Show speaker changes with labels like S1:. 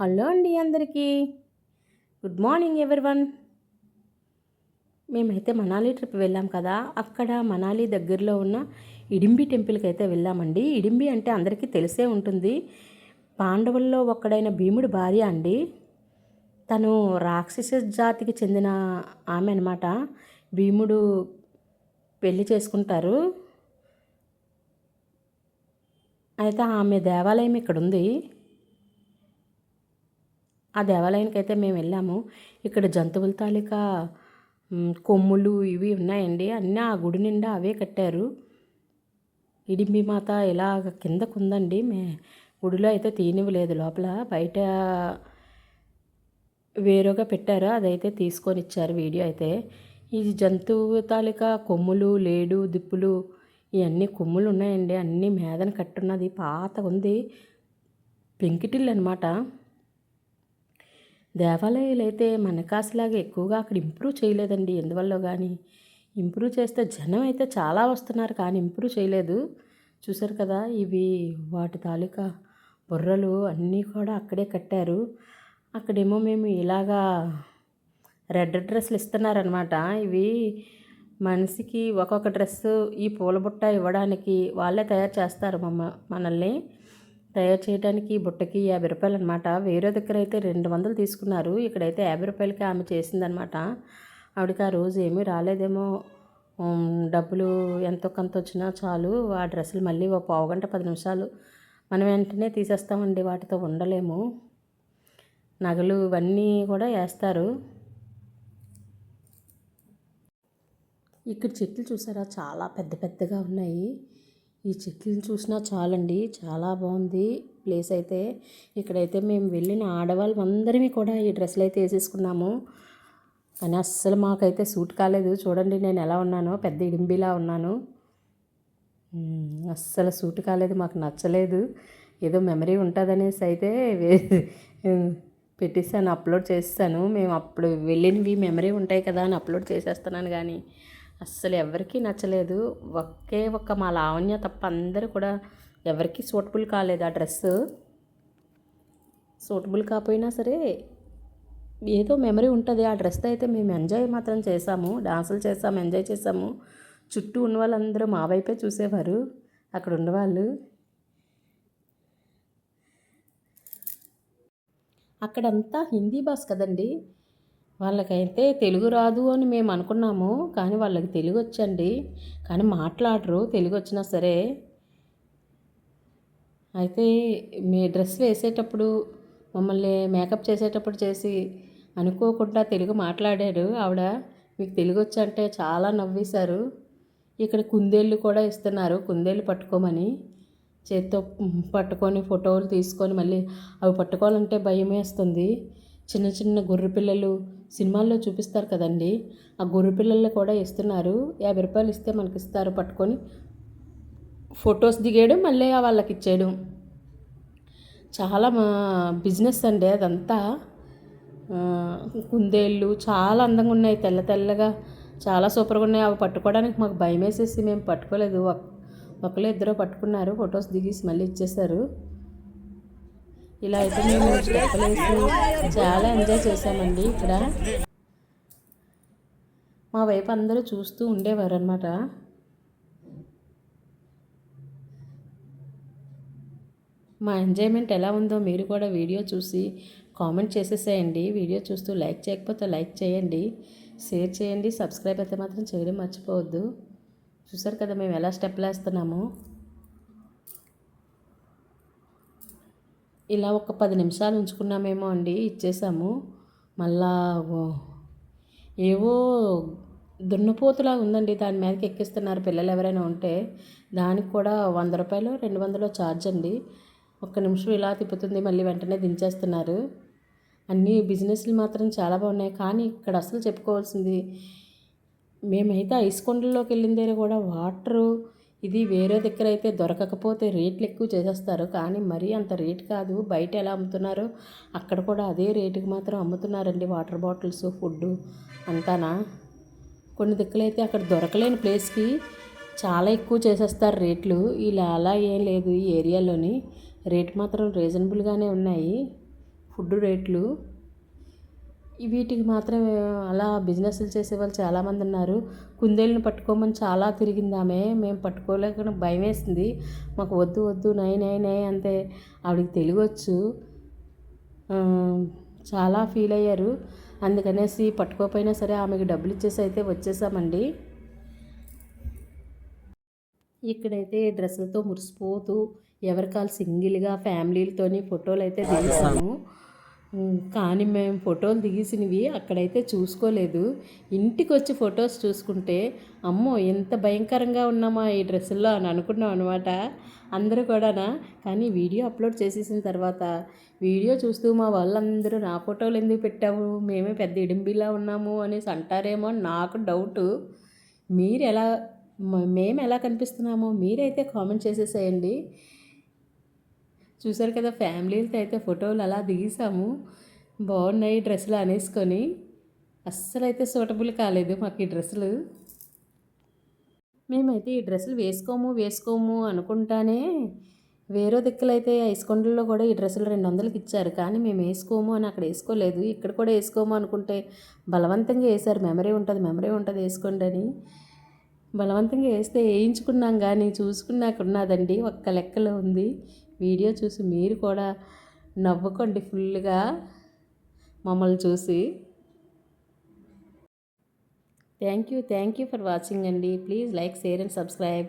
S1: Hello అండి అందరికీ. Good morning one మేమైతే మనాలి ట్రిప్ వెళ్ళాం కదా అక్కడ మనాలి దగ్గరలో ఉన్న ఇడింబి టెంపుల్కి అయితే వెళ్ళామండి. ఇడింబి అంటే అందరికీ తెలిసే ఉంటుంది. పాండవుల్లో ఒక్కడైన భీముడు భార్య అండి. తను రాక్షస జాతికి చెందిన ఆమె అనమాట భీముడు పెళ్ళి చేసుకుంటారు. అయితే ఆమె దేవాలయం ఇక్కడ ఉంది ఆ దేవాలయానికి అయితే మేము వెళ్ళాము. ఇక్కడ జంతువుల తాలూకా కొమ్ములు ఇవి ఉన్నాయండి. అన్నీ ఆ గుడి నిండా అవే కట్టారు. ఇడింబి మాత ఇలా కిందకు ఉందండి మే గుడిలో అయితే తీనివ్వలేదు లోపల బయట వేరుగా పెట్టారు. అదైతే తీసుకొని ఇచ్చారు వీడియో అయితే. ఈ జంతువు తాలూకా కొమ్ములు లేడు దిప్పులు ఇవన్నీ కొమ్ములు ఉన్నాయండి. అన్నీ మేదన కట్టున్నది. పాత ఉంది పెంకిటిల్లు అనమాట దేవాలయాలు అయితే మన కాసులాగా ఎక్కువగా అక్కడ ఇంప్రూవ్ చేయలేదండి. ఎందువల్ల కానీ ఇంప్రూవ్ చేస్తే జనం అయితే చాలా వస్తున్నారు కానీ ఇంప్రూవ్ చేయలేదు. చూసారు కదా ఇవి వాటి తాలూకా బుర్రలు అన్నీ కూడా అక్కడే కట్టారు. అక్కడేమో మేము ఇలాగా రెడ్ డ్రెస్సులు ఇస్తున్నారనమాట ఇవి మనిషికి ఒక్కొక్క డ్రెస్సు ఈ పూల బుట్ట ఇవ్వడానికి వాళ్ళే తయారు చేస్తారు మమ్మ మనల్ని. తయారు చేయడానికి బుట్టకి యాభై రూపాయలు అనమాట వేరే దగ్గర అయితే రెండు వందలు తీసుకున్నారు. ఇక్కడైతే యాభై రూపాయలకి ఆమె చేసిందనమాట ఆవిడకి ఆ రోజు ఏమీ రాలేదేమో. డబ్బులు ఎంతో కొంత వచ్చినా చాలు. ఆ డ్రెస్సులు మళ్ళీ ఒక పావు గంట పది నిమిషాలు మనం వెంటనే తీసేస్తామండి వాటితో ఉండలేము. నగలు ఇవన్నీ కూడా వేస్తారు. ఇక్కడ చెట్లు చూసారా? చాలా పెద్ద పెద్దగా ఉన్నాయి. ఈ చెట్లను చూసినా చాలండి. చాలా బాగుంది ప్లేస్ అయితే. ఇక్కడైతే మేము వెళ్ళిన ఆడవాళ్ళం అందరినీ కూడా ఈ డ్రెస్సులు అయితే వేసేసుకున్నాము. కానీ అస్సలు మాకైతే సూట్ కాలేదు. చూడండి నేను ఎలా ఉన్నానో. పెద్ద ఇడింబిలా ఉన్నాను. అస్సలు సూట్ కాలేదు. మాకు నచ్చలేదు. ఏదో మెమరీ ఉంటుందనేసి అయితే పెట్టేస్తాను అప్లోడ్ చేస్తాను. మేము అప్పుడు వెళ్ళినవి మెమరీ ఉంటాయి కదా అని అప్లోడ్ చేసేస్తున్నాను కానీ. అస్సలు ఎవరికీ నచ్చలేదు. ఒకే ఒక్క మా లావణ్య తప్ప అందరూ కూడా ఎవరికీ సూటబుల్ కాలేదు ఆ డ్రెస్ సూటబుల్ కాకపోయినా సరే ఏదో మెమరీ ఉంటుంది. ఆ డ్రెస్ అయితే మేము ఎంజాయ్ మాత్రం చేసాము డాన్సులు చేసాము ఎంజాయ్ చేసాము చుట్టూ ఉన్న వాళ్ళందరూ మా వైపే చూసేవారు. అక్కడ ఉన్నవాళ్ళు. అక్కడంతా హిందీ భాష కదండి. వాళ్ళకైతే తెలుగు రాదు అని మేము అనుకున్నాము కానీ వాళ్ళకి తెలుగు వచ్చండి. కానీ మాట్లాడరు తెలుగు వచ్చినా సరే. అయితే మీ డ్రెస్ వేసేటప్పుడు మమ్మల్ని మేకప్ చేసేటప్పుడు చేసి అనుకోకుండా తెలుగు మాట్లాడారు. ఆవిడ మీకు తెలుగు వచ్చంటే చాలా నవ్వేశారు. ఇక్కడ కుందేళ్ళు కూడా ఇస్తున్నారు కుందేళ్ళు పట్టుకోమని. చేత్తో పట్టుకొని ఫోటోలు తీసుకొని మళ్ళీ అవి పట్టుకోవాలంటే భయం వేస్తుంది చిన్న చిన్న గొర్రె పిల్లలు సినిమాల్లో చూపిస్తారు కదండి. ఆ గొర్రె పిల్లలు కూడా ఇస్తున్నారు. యాభై రూపాయలు ఇస్తే మనకి ఇస్తారు పట్టుకొని. ఫొటోస్ దిగేయడం మళ్ళీ వాళ్ళకి ఇచ్చేయడం. చాలా మా బిజినెస్ అండి అదంతా. కుందేళ్ళు చాలా అందంగా ఉన్నాయి. తెల్ల తెల్లగా చాలా సూపర్గా ఉన్నాయి. అవి పట్టుకోవడానికి మాకు భయం వేసేసి మేము పట్టుకోలేదు. ఒకళ్ళు ఇద్దరు పట్టుకున్నారు. ఫొటోస్ దిగేసి మళ్ళీ ఇచ్చేసారు ఇలా అయితే మేము చెప్పలేసి చాలా ఎంజాయ్ చేసామండి ఇక్కడ. మా వైపు అందరూ చూస్తూ ఉండేవారు అనమాట మా ఎంజాయ్మెంట్ ఎలా ఉందో మీరు కూడా వీడియో చూసి కామెంట్ చేసేసేయండి. వీడియో చూస్తూ లైక్ చేయకపోతే లైక్ చేయండి. షేర్ చేయండి. సబ్స్క్రైబ్ అయితే మాత్రం చేయడం మర్చిపోవద్దు. చూసారు కదా మేము ఎలా స్టెప్లు వేస్తున్నాము? ఇలా ఒక పది నిమిషాలు ఉంచుకున్నామేమో అండి ఇచ్చేసాము. మళ్ళా ఏవో దున్నపోతులా ఉందండి దాని మీదకి ఎక్కిస్తున్నారు పిల్లలు ఎవరైనా ఉంటే. దానికి కూడా వంద రూపాయలు రెండు వందలు ఛార్జ్ అండి. ఒక్క నిమిషం ఇలా తిప్పుతుంది మళ్ళీ వెంటనే దించేస్తున్నారు. అన్ని బిజినెస్లు మాత్రం చాలా బాగున్నాయి కానీ ఇక్కడ అసలు చెప్పుకోవాల్సింది మేమైతే ఐస్ కొండల్లోకి వెళ్ళిన దగ్గర కూడా వాటరు ఇది వేరే దగ్గర అయితే దొరకకపోతే రేట్లు ఎక్కువ చేసేస్తారు. కానీ మరీ అంత రేట్ కాదు. బయట ఎలా అమ్ముతున్నారో? అక్కడ కూడా అదే రేటుకి మాత్రం అమ్ముతున్నారండి. వాటర్ బాటిల్స్ ఫుడ్ అంతానా? కొన్ని దిక్కులైతే అక్కడ దొరకలేని ప్లేస్కి చాలా ఎక్కువ చేసేస్తారు రేట్లు. ఇలా అలా ఏం లేదు ఈ ఏరియాలోని. రేట్ మాత్రం రీజనబుల్గానే ఉన్నాయి. ఫుడ్ రేట్లు వీటికి మాత్రం అలా బిజినెస్లు చేసేవాళ్ళు చాలామంది ఉన్నారు. కుందేళ్ళని పట్టుకోమని చాలా తిరిగింది ఆమె. మేము పట్టుకోలేకుండా భయం వేసింది. మాకు వద్దు వద్దు నై నై నై అంతే ఆవిడకి తెలియవచ్చు చాలా ఫీల్ అయ్యారు. అందుకనేసి పట్టుకోపోయినా సరే ఆమెకి డబ్బులు ఇచ్చేసి అయితే వచ్చేసామండి. ఇక్కడైతే డ్రెస్సులతో మురిసిపోతూ ఎవరికాలు సింగిల్గా ఫ్యామిలీలతోని ఫోటోలు అయితే దిగేసాము కానీ మేము ఫోటోలు దిగేసినవి అక్కడైతే చూసుకోలేదు. ఇంటికి వచ్చి ఫొటోస్ చూసుకుంటే అమ్మో ఎంత భయంకరంగా ఉన్నామా ఈ డ్రెస్సుల్లో అని అనుకున్నాం అనమాట అందరూ కూడానా? కానీ వీడియో అప్లోడ్ చేసేసిన తర్వాత వీడియో చూస్తూ మా వాళ్ళందరూ నా ఫోటోలు ఎందుకు పెట్టావు? మేమే పెద్ద ఇడింబిలా ఉన్నాము అనేసి అంటారేమో అని నాకు డౌటు. మీరు ఎలా మేము ఎలా కనిపిస్తున్నామో మీరైతే కామెంట్ చేసేసేయండి. చూసారు కదా ఫ్యామిలీలతో అయితే ఫోటోలు అలా దిగేసాము బాగున్నాయి డ్రెస్సులు అనేసుకొని. అస్సలు అయితే సూటబుల్ కాలేదు మాకు ఈ డ్రెస్సులు. మేమైతే ఈ డ్రెస్సులు వేసుకోము వేసుకోము అనుకుంటానే వేరే దిక్కులైతే ఐస్కొండల్లో కూడా ఈ డ్రెస్సులు రెండు వందలకి ఇచ్చారు. కానీ మేము వేసుకోము అని అక్కడ వేసుకోలేదు. ఇక్కడ కూడా వేసుకోము అనుకుంటే బలవంతంగా వేశారు. మెమరీ ఉంటుంది మెమరీ ఉంటుంది వేసుకోండి అని. బలవంతంగా వేస్తే వేయించుకున్నాం కానీ చూసుకున్నాక ఉన్నదండి. ఒక్క లెక్కలో ఉంది. వీడియో చూసి మీరు కూడా నవ్వుకోండి ఫుల్గా మమ్మల్ని చూసి. Thank you thank you for watching అండి. Please like share and subscribe.